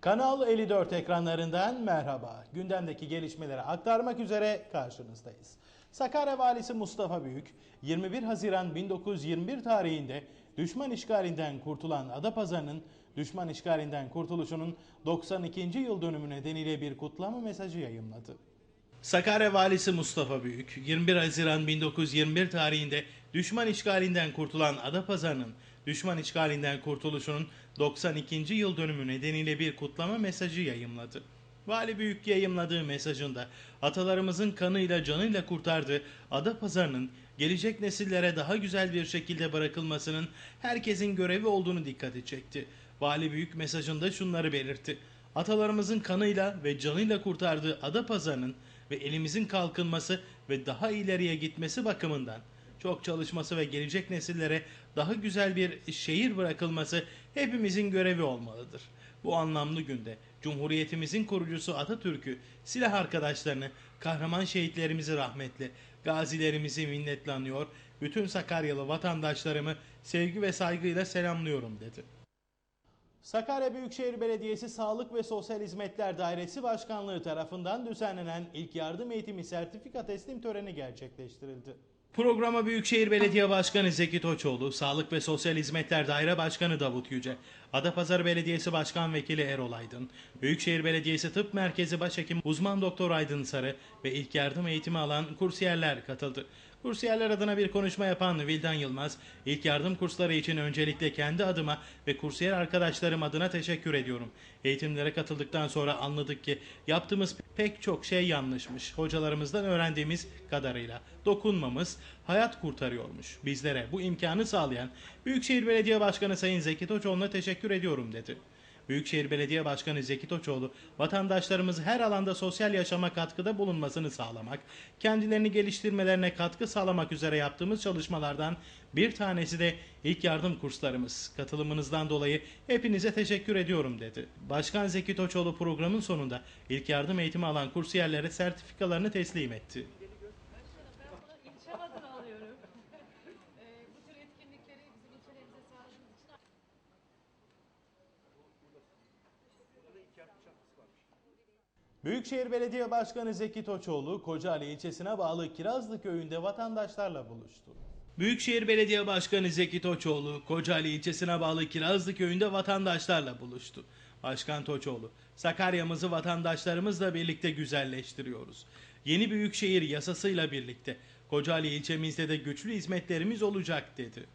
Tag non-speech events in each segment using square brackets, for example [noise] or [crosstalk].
Kanal 54 ekranlarından merhaba. Gündemdeki gelişmeleri aktarmak üzere karşınızdayız. Sakarya Valisi Mustafa Büyük, 21 Haziran 1921 tarihinde düşman işgalinden kurtulan Adapazarı'nın düşman işgalinden kurtuluşunun 92. yıl dönümü nedeniyle bir kutlama mesajı yayımladı. Sakarya Valisi Mustafa Büyük, 21 Haziran 1921 tarihinde düşman işgalinden kurtulan Adapazarı'nın düşman işgalinden kurtuluşunun 92. yıl dönümü nedeniyle bir kutlama mesajı yayımladı. Vali Büyük yayımladığı mesajında atalarımızın kanıyla canıyla kurtardığı Adapazarı'nın gelecek nesillere daha güzel bir şekilde bırakılmasının herkesin görevi olduğunu dikkati çekti. Vali Büyük mesajında şunları belirtti. Atalarımızın kanıyla ve canıyla kurtardığı Adapazarı'nın ve elimizin kalkınması ve daha ileriye gitmesi bakımından çok çalışması ve gelecek nesillere daha güzel bir şehir bırakılması hepimizin görevi olmalıdır. Bu anlamlı günde Cumhuriyetimizin kurucusu Atatürk'ü, silah arkadaşlarını, kahraman şehitlerimizi rahmetle, gazilerimizi minnetle anıyor, bütün Sakaryalı vatandaşlarımı sevgi ve saygıyla selamlıyorum dedi. Sakarya Büyükşehir Belediyesi Sağlık ve Sosyal Hizmetler Dairesi Başkanlığı tarafından düzenlenen ilk yardım eğitimi sertifika teslim töreni gerçekleştirildi. Programa Büyükşehir Belediye Başkanı Zeki Toçoğlu, Sağlık ve Sosyal Hizmetler Daire Başkanı Davut Yüce, Adapazarı Belediyesi Başkan Vekili Erol Aydın, Büyükşehir Belediyesi Tıp Merkezi Başhekim Uzman Doktor Aydın Sarı ve ilk yardım eğitimi alan kursiyerler katıldı. Kursiyerler adına bir konuşma yapan Vildan Yılmaz, ilk yardım kursları için öncelikle kendi adıma ve kursiyer arkadaşlarım adına teşekkür ediyorum. Eğitimlere katıldıktan sonra anladık ki yaptığımız pek çok şey yanlışmış. Hocalarımızdan öğrendiğimiz kadarıyla dokunmamız hayat kurtarıyormuş. Bizlere bu imkanı sağlayan Büyükşehir Belediye Başkanı Sayın Zeki Toçoğlu'na teşekkür ediyorum dedi. Büyükşehir Belediye Başkanı Zeki Toçoğlu, vatandaşlarımız her alanda sosyal yaşama katkıda bulunmasını sağlamak, kendilerini geliştirmelerine katkı sağlamak üzere yaptığımız çalışmalardan bir tanesi de ilk yardım kurslarımız. Katılımınızdan dolayı hepinize teşekkür ediyorum dedi. Başkan Zeki Toçoğlu programın sonunda ilk yardım eğitimi alan kursiyerlere sertifikalarını teslim etti. Büyükşehir Belediye Başkanı Zeki Toçoğlu, Kocaeli ilçesine bağlı Kirazlı köyünde vatandaşlarla buluştu. Büyükşehir Belediye Başkanı Zeki Toçoğlu, Kocaeli ilçesine bağlı Kirazlı köyünde vatandaşlarla buluştu. Başkan Toçoğlu, Sakarya'mızı vatandaşlarımızla birlikte güzelleştiriyoruz. Yeni büyükşehir yasasıyla birlikte Kocaeli ilçemizde de güçlü hizmetlerimiz olacak dedi.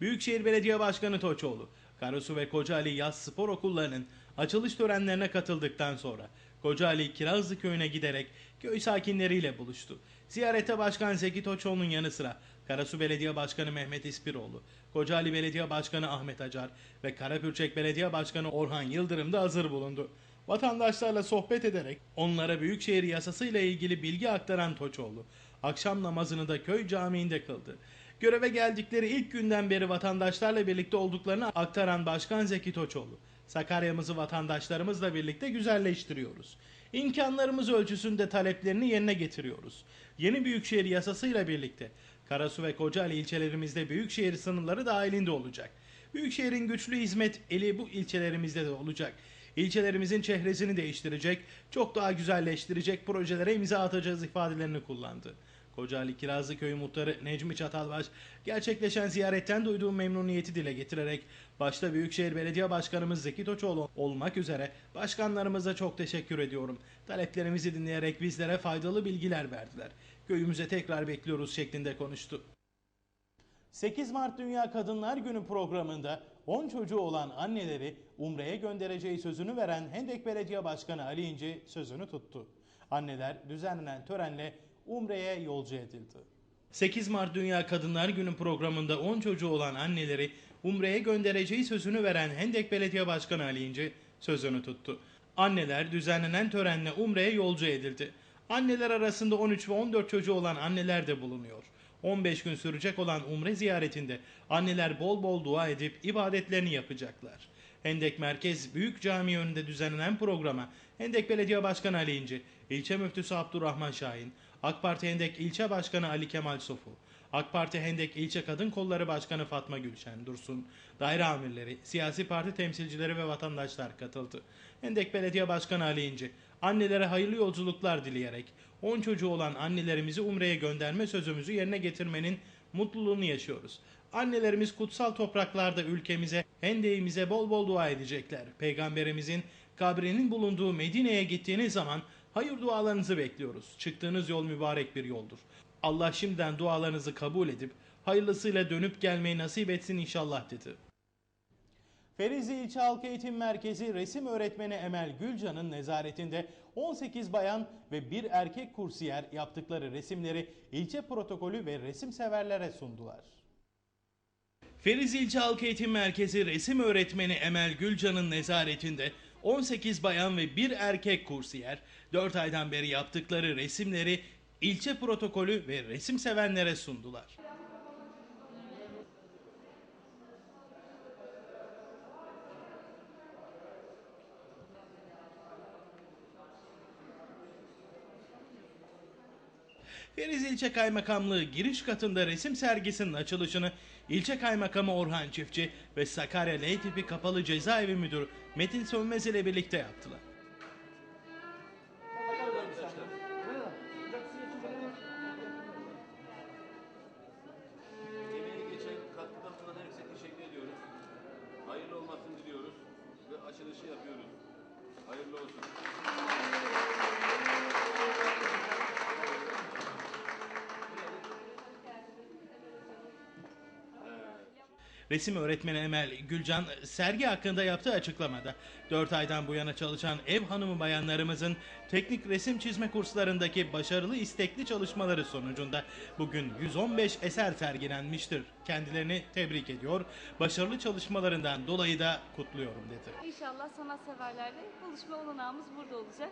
Büyükşehir Belediye Başkanı Toçoğlu, Karasu ve Kocaeli Yaz Spor Okullarının açılış törenlerine katıldıktan sonra Kocaeli Kirazlı Köyü'ne giderek köy sakinleriyle buluştu. Ziyarete Başkan Zeki Toçoğlu'nun yanı sıra Karasu Belediye Başkanı Mehmet İspiroğlu, Kocaeli Belediye Başkanı Ahmet Acar ve Karapürçek Belediye Başkanı Orhan Yıldırım da hazır bulundu. Vatandaşlarla sohbet ederek onlara Büyükşehir yasasıyla ilgili bilgi aktaran Toçoğlu, akşam namazını da köy camiinde kıldı. Göreve geldikleri ilk günden beri vatandaşlarla birlikte olduklarını aktaran Başkan Zeki Toçoğlu, Sakarya'mızı vatandaşlarımızla birlikte güzelleştiriyoruz. İmkanlarımız ölçüsünde taleplerini yerine getiriyoruz. Yeni Büyükşehir yasasıyla birlikte Karasu ve Kocaeli ilçelerimizde Büyükşehir sınırları dahilinde olacak. Büyükşehir'in güçlü hizmet eli bu ilçelerimizde de olacak. İlçelerimizin çehresini değiştirecek, çok daha güzelleştirecek projelere imza atacağız ifadelerini kullandı. Kocaeli Kirazlı Köyü Muhtarı Necmi Çatalbaş gerçekleşen ziyaretten duyduğu memnuniyeti dile getirerek başta Büyükşehir Belediye Başkanımız Zeki Toçoğlu olmak üzere başkanlarımıza çok teşekkür ediyorum. Taleplerimizi dinleyerek bizlere faydalı bilgiler verdiler. Köyümüze tekrar bekliyoruz şeklinde konuştu. 8 Mart Dünya Kadınlar Günü programında 10 çocuğu olan anneleri Umre'ye göndereceği sözünü veren Hendek Belediye Başkanı Ali İnci sözünü tuttu. Anneler düzenlenen törenle Umre'ye yolcu edildi. 8 Mart Dünya Kadınlar Günü programında 10 çocuğu olan anneleri Umre'ye göndereceği sözünü veren Hendek Belediye Başkanı Ali İnci sözünü tuttu. Anneler düzenlenen törenle Umre'ye yolcu edildi. Anneler arasında 13 ve 14 çocuğu olan anneler de bulunuyor. 15 gün sürecek olan Umre ziyaretinde anneler bol bol dua edip ibadetlerini yapacaklar. Hendek Merkez Büyük Cami önünde düzenlenen programa Hendek Belediye Başkanı Ali İnci, İlçe Müftüsü Abdurrahman Şahin, AK Parti Hendek İlçe Başkanı Ali Kemal Sofu, AK Parti Hendek İlçe Kadın Kolları Başkanı Fatma Gülşen Dursun, daire amirleri, siyasi parti temsilcileri ve vatandaşlar katıldı. Hendek Belediye Başkanı Ali İnci, annelere hayırlı yolculuklar dileyerek 10 çocuğu olan annelerimizi Umre'ye gönderme sözümüzü yerine getirmenin mutluluğunu yaşıyoruz. Annelerimiz kutsal topraklarda ülkemize, hendeğimize bol bol dua edecekler. Peygamberimizin kabrinin bulunduğu Medine'ye gittiğiniz zaman hayır dualarınızı bekliyoruz. Çıktığınız yol mübarek bir yoldur. Allah şimdiden dualarınızı kabul edip hayırlısıyla dönüp gelmeyi nasip etsin inşallah dedi. Ferizi İlçe Halk Eğitim Merkezi resim öğretmeni Emel Gülcan'ın nezaretinde 18 bayan ve bir erkek kursiyer yaptıkları resimleri ilçe protokolü ve resim severlere sundular. Feriz İlçe Halk Eğitim Merkezi resim öğretmeni Emel Gülcan'ın nezaretinde 18 bayan ve bir erkek kursiyer 4 aydan beri yaptıkları resimleri ilçe protokolü ve resim sevenlere sundular. Feriz İlçe Kaymakamlığı giriş katında resim sergisinin açılışını İlçe Kaymakamı Orhan Çiftçi ve Sakarya L tipi Kapalı Cezaevi Müdürü Metin Sönmez ile birlikte yaptılar. Resim öğretmeni Emel Gülcan sergi hakkında yaptığı açıklamada 4 aydan bu yana çalışan ev hanımı bayanlarımızın teknik resim çizme kurslarındaki başarılı istekli çalışmaları sonucunda bugün 115 eser sergilenmiştir. Kendilerini tebrik ediyor. Başarılı çalışmalarından dolayı da kutluyorum dedi. İnşallah sanatseverlerle buluşma olanağımız burada olacak.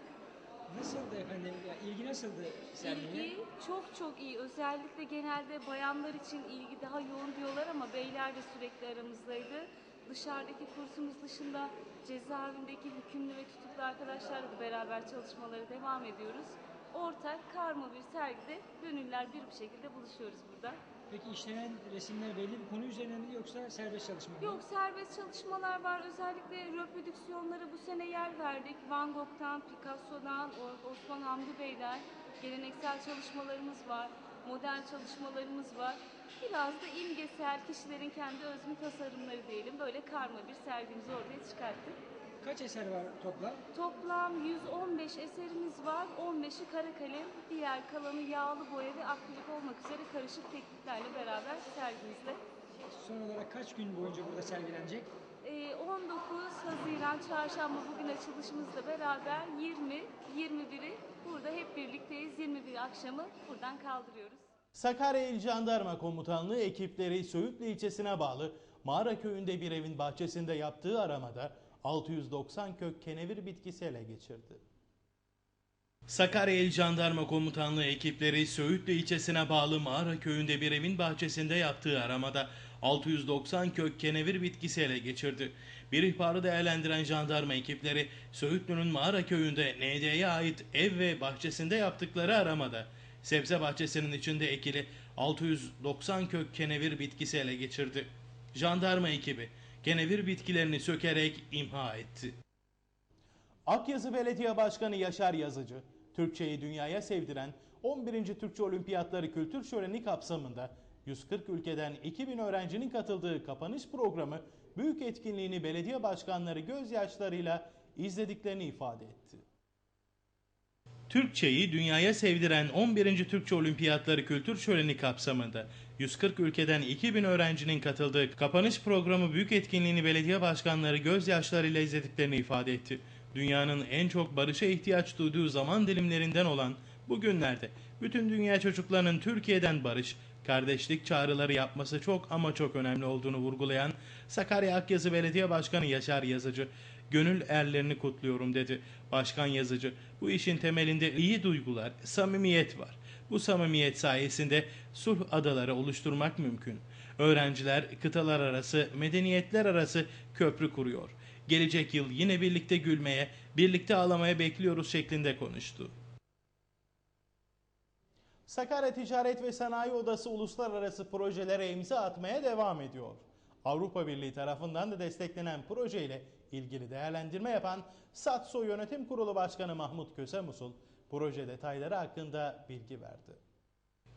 Nasıldı efendim? Ya, ilgi nasıldı sergiye? İlgi çok çok iyi. Özellikle genelde bayanlar için ilgi daha yoğun diyorlar ama beyler de sürekli aramızdaydı. Dışarıdaki kursumuz dışında cezaevindeki hükümlü ve tutuklu arkadaşlarla da beraber çalışmaları devam ediyoruz. Ortak karma bir sergide gönüller bir şekilde buluşuyoruz burada. Peki işlenen resimler belli bir konu üzerine mi yoksa serbest çalışma mı? Yok serbest çalışmalar var. Özellikle reprodüksiyonlara bu sene yer verdik. Van Gogh'tan, Picasso'dan, Osman Hamdi Bey'den geleneksel çalışmalarımız var. Modern çalışmalarımız var. Biraz da imgesel kişilerin kendi özgün tasarımları diyelim. Böyle karma bir sergimizi ortaya çıkarttık. Kaç eser var toplam? Toplam 115 eserimiz var. 15'i kara kalem, diğer kalanı yağlı boya ve akrilik olmak üzere karışık tekniklerle beraber sergimizde. Son olarak kaç gün boyunca burada sergilenecek? Ee, 19 Haziran Çarşamba bugün açılışımızla beraber 20, 21'i burada hep birlikteyiz. 21 akşamı buradan kaldırıyoruz. Sakarya İl Jandarma Komutanlığı ekipleri Söğütlü ilçesine bağlı Mağara köyünde bir evin bahçesinde yaptığı aramada 690 kök kenevir bitkisi ele geçirdi. Sakarya İl Jandarma Komutanlığı ekipleri Söğütlü ilçesine bağlı Mağara köyünde bir evin bahçesinde yaptığı aramada 690 kök kenevir bitkisi ele geçirdi. Bir ihbarı değerlendiren jandarma ekipleri Söğütlü'nün Mağara köyünde ND'ye ait ev ve bahçesinde yaptıkları aramada sebze bahçesinin içinde ekili 690 kök kenevir bitkisi ele geçirdi. Jandarma ekibi kenevir bitkilerini sökerek imha etti. Akyazı Belediye Başkanı Yaşar Yazıcı, Türkçeyi dünyaya sevdiren 11. Türkçe Olimpiyatları Kültür Şöleni kapsamında 140 ülkeden 2000 öğrencinin katıldığı kapanış programı büyük etkinliğini belediye başkanları gözyaşlarıyla izlediklerini ifade etti. Türkçeyi dünyaya sevdiren 11. Türkçe Olimpiyatları Kültür Şöleni kapsamında 140 ülkeden 2000 öğrencinin katıldığı kapanış programı büyük etkinliğini belediye başkanları gözyaşlarıyla izlediklerini ifade etti. Dünyanın en çok barışa ihtiyaç duyduğu zaman dilimlerinden olan bu günlerde bütün dünya çocuklarının Türkiye'den barış, kardeşlik çağrıları yapması çok ama çok önemli olduğunu vurgulayan Sakarya Akyazı Belediye Başkanı Yaşar Yazıcı, gönül erlerini kutluyorum dedi. Başkan Yazıcı, bu işin temelinde iyi duygular, samimiyet var. Bu samimiyet sayesinde sulh adaları oluşturmak mümkün. Öğrenciler kıtalar arası, medeniyetler arası köprü kuruyor. Gelecek yıl yine birlikte gülmeye, birlikte ağlamaya bekliyoruz şeklinde konuştu. Sakarya Ticaret ve Sanayi Odası uluslararası projelere imza atmaya devam ediyor. Avrupa Birliği tarafından da desteklenen projeyle ilgili değerlendirme yapan SATSO Yönetim Kurulu Başkanı Mahmut Kösemusul proje detayları hakkında bilgi verdi.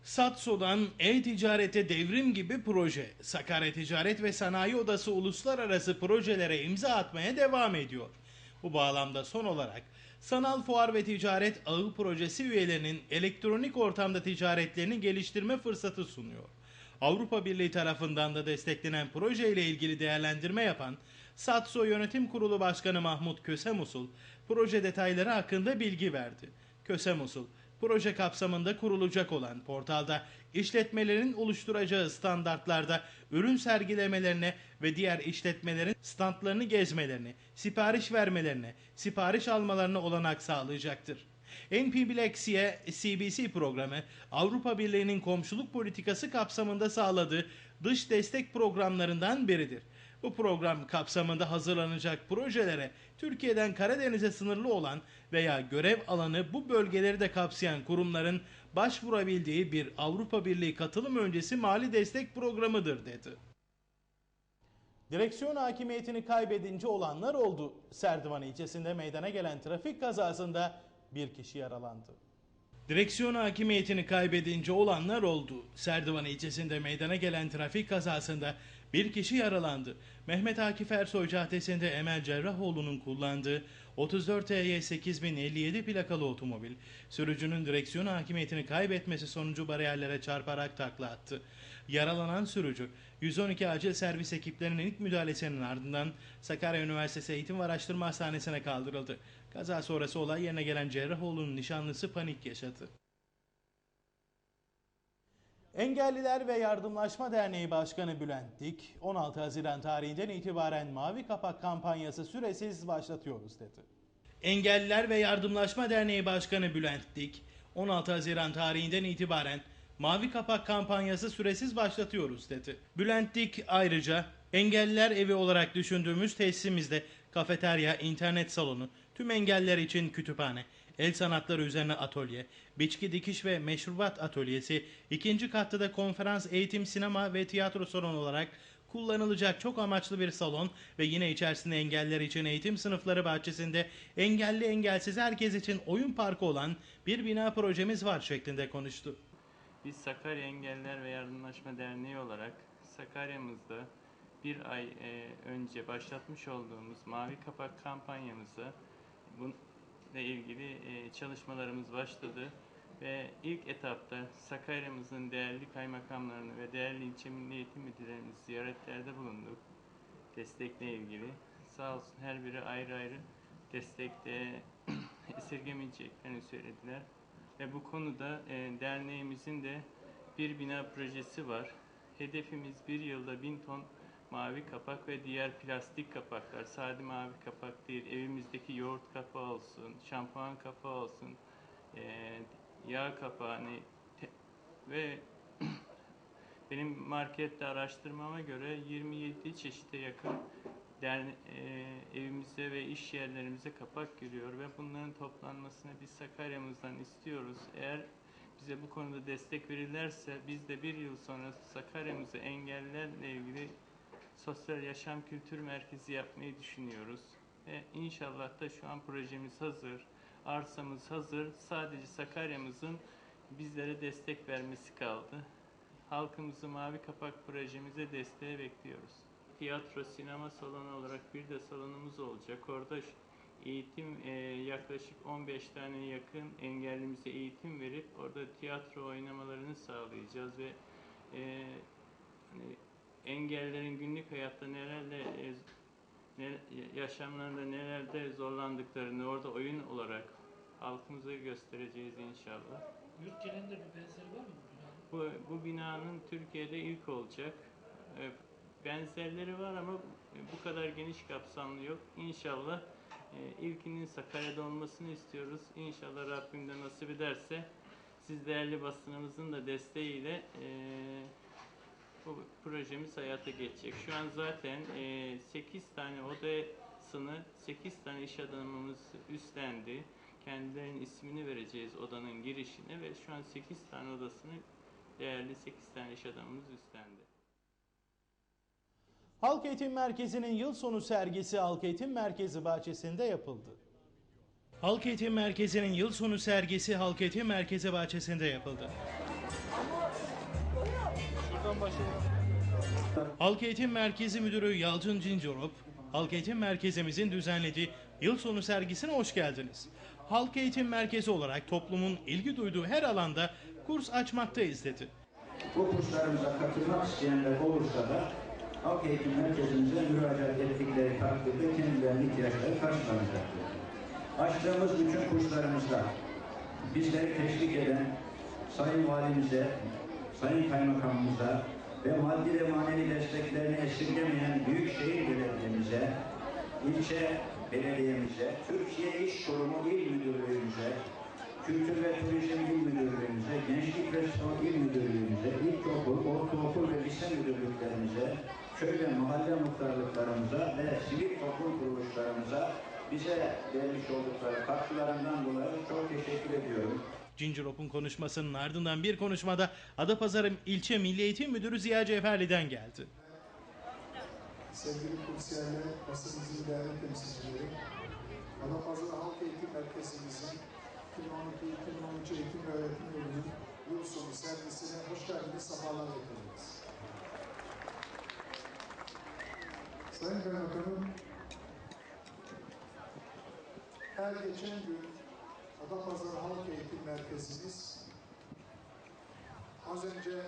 Satso'dan e-ticarete devrim gibi proje, Sakarya Ticaret ve Sanayi Odası uluslararası projelere imza atmaya devam ediyor. Bu bağlamda son olarak Sanal Fuar ve Ticaret Ağı Projesi üyelerinin elektronik ortamda ticaretlerini geliştirme fırsatı sunuyor. Avrupa Birliği tarafından da desteklenen proje ile ilgili değerlendirme yapan Satso Yönetim Kurulu Başkanı Mahmut Kösemusul, proje detayları hakkında bilgi verdi. Kösemusul, proje kapsamında kurulacak olan portalda işletmelerin oluşturacağı standartlarda ürün sergilemelerine ve diğer işletmelerin standlarını gezmelerine, sipariş vermelerine, sipariş almalarına olanak sağlayacaktır. NP Bilexi'ye CBC programı Avrupa Birliği'nin komşuluk politikası kapsamında sağladığı dış destek programlarından biridir. Bu program kapsamında hazırlanacak projelere Türkiye'den Karadeniz'e sınırlı olan veya görev alanı bu bölgeleri de kapsayan kurumların başvurabildiği bir Avrupa Birliği katılım öncesi mali destek programıdır dedi. Direksiyon hakimiyetini kaybedince olanlar oldu. Serdivan ilçesinde meydana gelen trafik kazasında bir kişi yaralandı. Direksiyon hakimiyetini kaybedince olanlar oldu. Serdivan ilçesinde meydana gelen trafik kazasında bir kişi yaralandı. Mehmet Akif Ersoy Caddesi'nde Emel Cerrahoğlu'nun kullandığı 34 EY 8057 plakalı otomobil, sürücünün direksiyon hakimiyetini kaybetmesi sonucu bariyerlere çarparak takla attı. Yaralanan sürücü, 112 acil servis ekiplerinin ilk müdahalesinin ardından Sakarya Üniversitesi Eğitim ve Araştırma Hastanesi'ne kaldırıldı. Kaza sonrası olay yerine gelen Cerrahoğlu'nun nişanlısı panik yaşadı. Engelliler ve Yardımlaşma Derneği Başkanı Bülent Dik, 16 Haziran tarihinden itibaren Mavi Kapak kampanyası süresiz başlatıyoruz dedi. Engelliler ve Yardımlaşma Derneği Başkanı Bülent Dik, 16 Haziran tarihinden itibaren Mavi Kapak kampanyası süresiz başlatıyoruz dedi. Bülent Dik ayrıca engelliler evi olarak düşündüğümüz tesisimizde kafeterya, internet salonu, tüm engelliler için kütüphane, el sanatları üzerine atölye, biçki dikiş ve meşrubat atölyesi, ikinci katta da konferans, eğitim, sinema ve tiyatro salonu olarak kullanılacak çok amaçlı bir salon ve yine içerisinde engelliler için eğitim sınıfları bahçesinde engelli engelsiz herkes için oyun parkı olan bir bina projemiz var şeklinde konuştu. Biz Sakarya Engelliler ve Yardımlaşma Derneği olarak Sakarya'mızda bir ay e, önce başlatmış olduğumuz Mavi Kapak kampanyamızda bununla ilgili e, çalışmalarımız başladı ve ilk etapta Sakarya'mızın değerli kaymakamlarını ve değerli ilçe milli eğitim müdürlerimizi ziyaretlerde bulunduk. Destekle ilgili. Sağ olsun her biri ayrı ayrı destekte [clears throat] esirgemeyeceklerini söylediler. Ve bu konuda e, derneğimizin de bir bina projesi var. Hedefimiz bir yılda bin ton mavi kapak ve diğer plastik kapaklar, sade mavi kapak değil, evimizdeki yoğurt kapağı olsun, şampuan kapağı olsun, e, yağ kapağı hani te- ve [clears throat] benim markette araştırmama göre 27 çeşite yakın derne, e, evimize ve iş yerlerimize kapak giriyor ve bunların toplanmasını biz Sakarya'mızdan istiyoruz. Eğer bize bu konuda destek verirlerse biz de bir yıl sonra Sakarya'mızı engellilerle ilgili sosyal yaşam kültür merkezi yapmayı düşünüyoruz. Ve inşallah da şu an projemiz hazır, arsamız hazır. Sadece Sakarya'mızın bizlere destek vermesi kaldı. Halkımızı Mavi Kapak projemize desteğe bekliyoruz. Tiyatro, sinema salonu olarak bir de salonumuz olacak. Orada eğitim e, yaklaşık 15 tane yakın engellimize eğitim verip orada tiyatro oynamalarını sağlayacağız ve e, hani engellerin günlük hayatta nelerle e, ne, yaşamlarında nelerde zorlandıklarını orada oyun olarak halkımıza göstereceğiz inşallah. Yurt genelinde bir benzeri var mı? Bu, bu binanın Türkiye'de ilk olacak. E, Benzerleri var ama bu kadar geniş kapsamlı yok. İnşallah e, ilkinin Sakarya'da olmasını istiyoruz. İnşallah Rabbim de nasip ederse siz değerli basınımızın da desteğiyle e, bu projemiz hayata geçecek. Şu an zaten e, 8 tane oda altısını 8 tane iş adamımız üstlendi. Kendilerinin ismini vereceğiz odanın girişine ve şu an 8 tane odasını değerli 8 tane iş adamımız üstlendi. Halk Eğitim Merkezi'nin yıl sonu sergisi Halk Eğitim Merkezi bahçesinde yapıldı. Halk Eğitim Merkezi'nin yıl sonu sergisi Halk Eğitim Merkezi bahçesinde yapıldı. Halk Eğitim Merkezi Müdürü Yalçın Cincorop, Halk Eğitim Merkezimizin düzenlediği yıl sonu sergisine hoş geldiniz. Halk Eğitim Merkezi olarak toplumun ilgi duyduğu her alanda kurs açmaktayız dedi. Bu kurslarımıza katılmak isteyenler olursa da Halk Eğitim Merkezimize müracaat ettikleri takdirde kendilerinin ihtiyaçları karşılanacaktır. Açtığımız bütün kurslarımızda bizleri teşvik eden Sayın Valimize, Sayın Kaymakamımıza ve maddi ve desteklerini esirgemeyen Büyükşehir Belediye'mize, ilçe belediyemize, Türkiye İş Kurumu İl Müdürlüğümüze, Kültür ve Turizm İl Müdürlüğümüze, Gençlik ve Spor İl Müdürlüğümüze, ilkokul, ortaokul ve lise müdürlüklerimize, köy ve mahalle muhtarlıklarımıza ve sivil toplum kuruluşlarımıza bize vermiş oldukları katkılarından dolayı çok teşekkür ediyorum. Cincerop'un konuşmasının ardından bir konuşmada Adapazarı İlçe Milli Eğitim Müdürü Ziya Cevherli'den geldi. sevgili kursiyerler, basınımızın değerli temsilcileri, Adapazarı Halk Eğitim Merkezimizin 2012-2013 eğitim ve öğretim yılının yıl sonu sergisine hoş geldiniz, sefalar getirdiniz. Sayın Kaymakamım, her geçen gün Adapazarı Halk Eğitim Merkezimiz az önce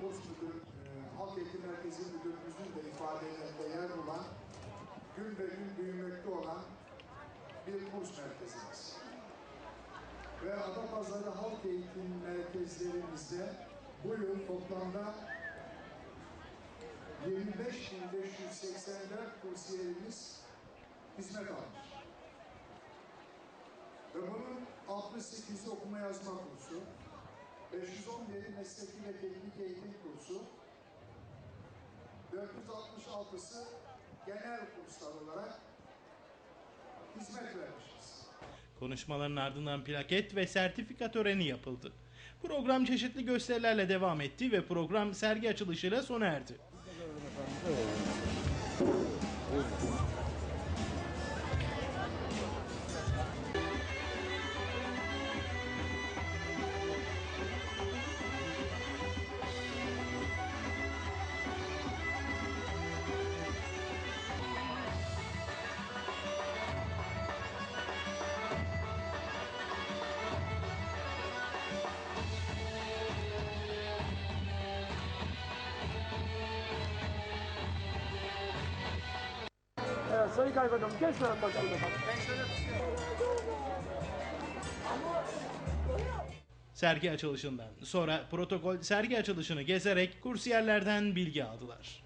kurs müdür, e, Halk Eğitim Merkezi Müdürümüzün de ifadelerinde yer bulan, gün ve gün büyümekte olan bir kurs merkezimiz. Ve Adapazarı Halk Eğitim Merkezlerimizde bu yıl toplamda 25.584 kursiyerimiz hizmet almış. Ve bunun 68'i okuma yazma kursu, 511'i mesleki ve teknik eğitim kursu, 466'sı genel kurslar olarak hizmet vermişiz. Konuşmaların ardından plaket ve sertifika töreni yapıldı. Program çeşitli gösterilerle devam etti ve program sergi açılışıyla sona erdi. Sayın Kaymakamım geç bakalım efendim. Sergi açılışından sonra protokol sergi açılışını gezerek kursiyerlerden bilgi aldılar.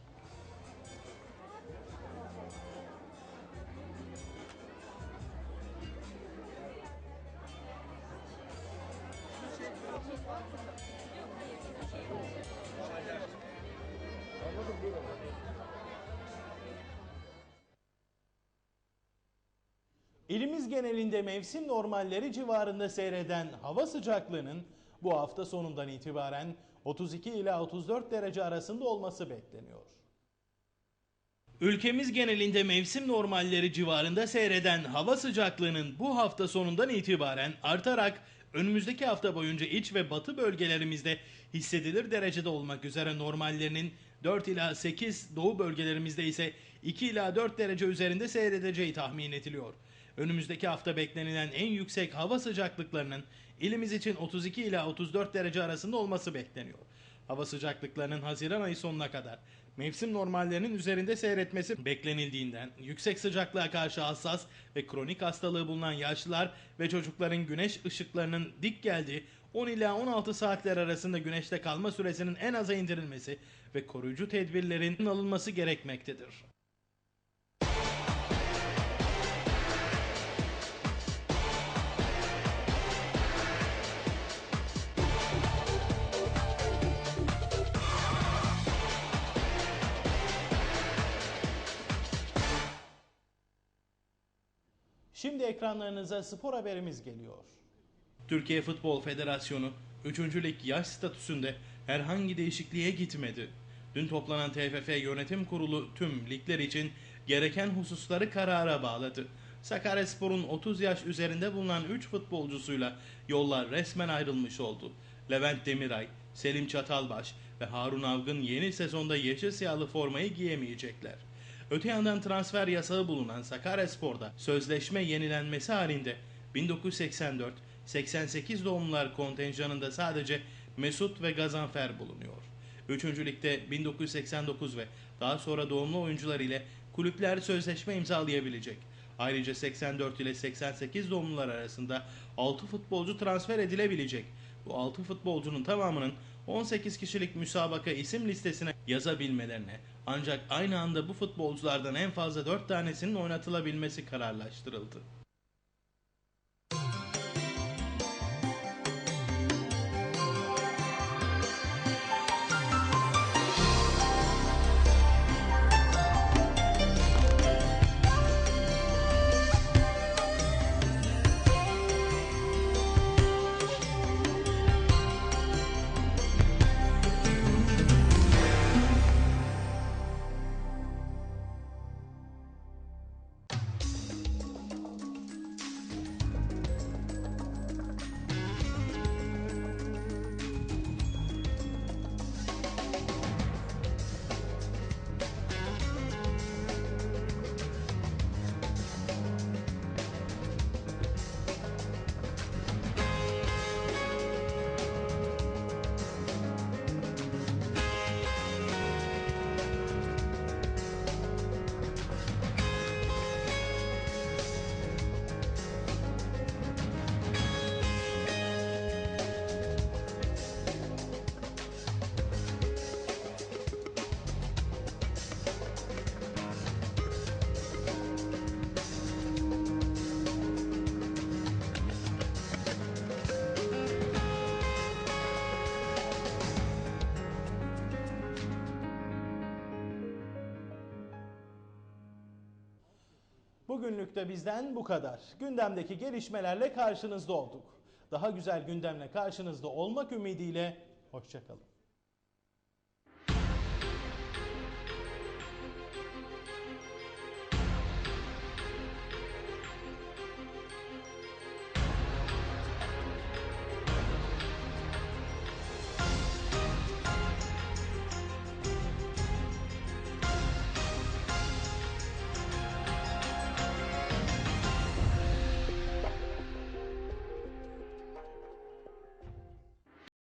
Genelinde mevsim normalleri civarında seyreden hava sıcaklığının bu hafta sonundan itibaren 32 ila 34 derece arasında olması bekleniyor. Ülkemiz genelinde mevsim normalleri civarında seyreden hava sıcaklığının bu hafta sonundan itibaren artarak önümüzdeki hafta boyunca iç ve batı bölgelerimizde hissedilir derecede olmak üzere normallerinin 4 ila 8 doğu bölgelerimizde ise 2 ila 4 derece üzerinde seyredeceği tahmin ediliyor. Önümüzdeki hafta beklenilen en yüksek hava sıcaklıklarının ilimiz için 32 ila 34 derece arasında olması bekleniyor. Hava sıcaklıklarının Haziran ayı sonuna kadar mevsim normallerinin üzerinde seyretmesi beklenildiğinden yüksek sıcaklığa karşı hassas ve kronik hastalığı bulunan yaşlılar ve çocukların güneş ışıklarının dik geldiği 10 ila 16 saatler arasında güneşte kalma süresinin en aza indirilmesi ve koruyucu tedbirlerin alınması gerekmektedir. Ekranlarınıza spor haberimiz geliyor. Türkiye Futbol Federasyonu 3. Lig yaş statüsünde herhangi değişikliğe gitmedi. Dün toplanan TFF Yönetim Kurulu tüm ligler için gereken hususları karara bağladı. Sakaryaspor'un 30 yaş üzerinde bulunan 3 futbolcusuyla yollar resmen ayrılmış oldu. Levent Demiray, Selim Çatalbaş ve Harun Avgın yeni sezonda yeşil siyahlı formayı giyemeyecekler. Öte yandan transfer yasağı bulunan Sakaryaspor'da sözleşme yenilenmesi halinde 1984-88 doğumlular kontenjanında sadece Mesut ve Gazanfer bulunuyor. 3. Lig'de 1989 ve daha sonra doğumlu oyuncular ile kulüpler sözleşme imzalayabilecek. Ayrıca 84 ile 88 doğumlular arasında 6 futbolcu transfer edilebilecek. Bu 6 futbolcunun tamamının 18 kişilik müsabaka isim listesine yazabilmelerine ancak aynı anda bu futbolculardan en fazla 4 tanesinin oynatılabilmesi kararlaştırıldı. Bugünlük de bizden bu kadar. Gündemdeki gelişmelerle karşınızda olduk. Daha güzel gündemle karşınızda olmak ümidiyle hoşçakalın.